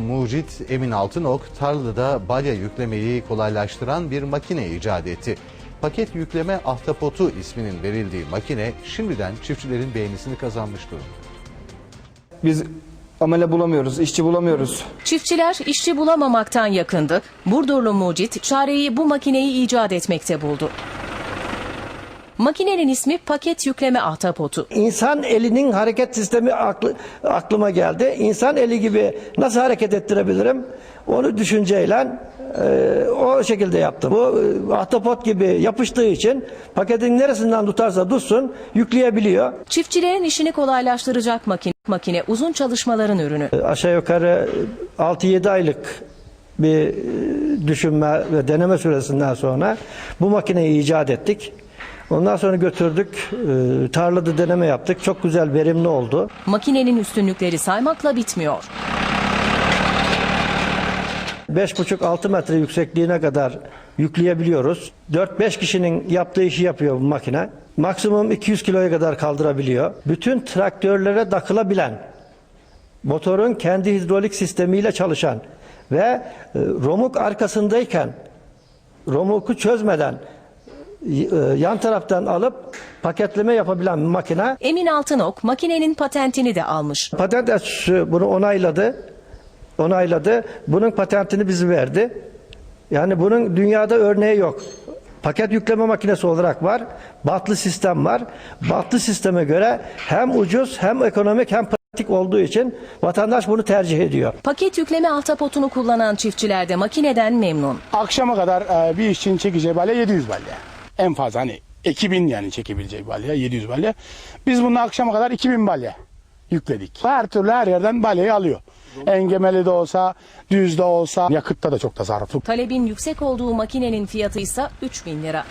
mucit Emin Altınok tarlada balya yüklemeyi kolaylaştıran bir makine icat etti. Paket yükleme ahtapotu isminin verildiği makine şimdiden çiftçilerin beğenisini kazanmış durumda. Biz amele bulamıyoruz, işçi bulamıyoruz. Çiftçiler işçi bulamamaktan yakındı. Burdurlu mucit çareyi bu makineyi icat etmekte buldu. Makinenin ismi paket yükleme ahtapotu. İnsan elinin hareket sistemi aklı, aklıma geldi. İnsan eli gibi nasıl hareket ettirebilirim? Onu düşünceyle e, o şekilde yaptım. Bu e, ahtapot gibi yapıştığı için paketin neresinden tutarsa tutsun yükleyebiliyor. Çiftçilerin işini kolaylaştıracak makine. Makine uzun çalışmaların ürünü. E, Aşağı yukarı 6-7 aylık bir e, düşünme ve deneme süresinden sonra bu makineyi icat ettik. Ondan sonra götürdük, e, tarlada deneme yaptık. Çok güzel, verimli oldu. Makinenin üstünlükleri saymakla bitmiyor. 5,5-6 metre yüksekliğine kadar yükleyebiliyoruz. 4-5 kişinin yaptığı işi yapıyor bu makine. Maksimum 200 kiloya kadar kaldırabiliyor. Bütün traktörlere takılabilen, motorun kendi hidrolik sistemiyle çalışan ve e, romuk arkasındayken romuku çözmeden yan taraftan alıp paketleme yapabilen makine. Emin Altınok makinenin patentini de almış. Patent Enstitüsü bunu onayladı. Onayladı. Bunun patentini bizi verdi. Yani bunun dünyada örneği yok. Paket yükleme makinesi olarak var. Batlı sistem var. Batlı sisteme göre hem ucuz hem ekonomik hem pratik olduğu için vatandaş bunu tercih ediyor. Paket yükleme ahtapotunu kullanan çiftçiler de makineden memnun. Akşama kadar e, bir işçinin çekeceği balya 700 balya. En fazla hani ekibin yani çekebileceği balya 700 balya. Biz bunu akşama kadar 2000 balya yükledik. Her türlü her yerden balyayı alıyor. Engemeli de olsa, düz de olsa, yakıtta da çok tasarruflu. Talebin yüksek olduğu makinenin fiyatı ise 3000 lira.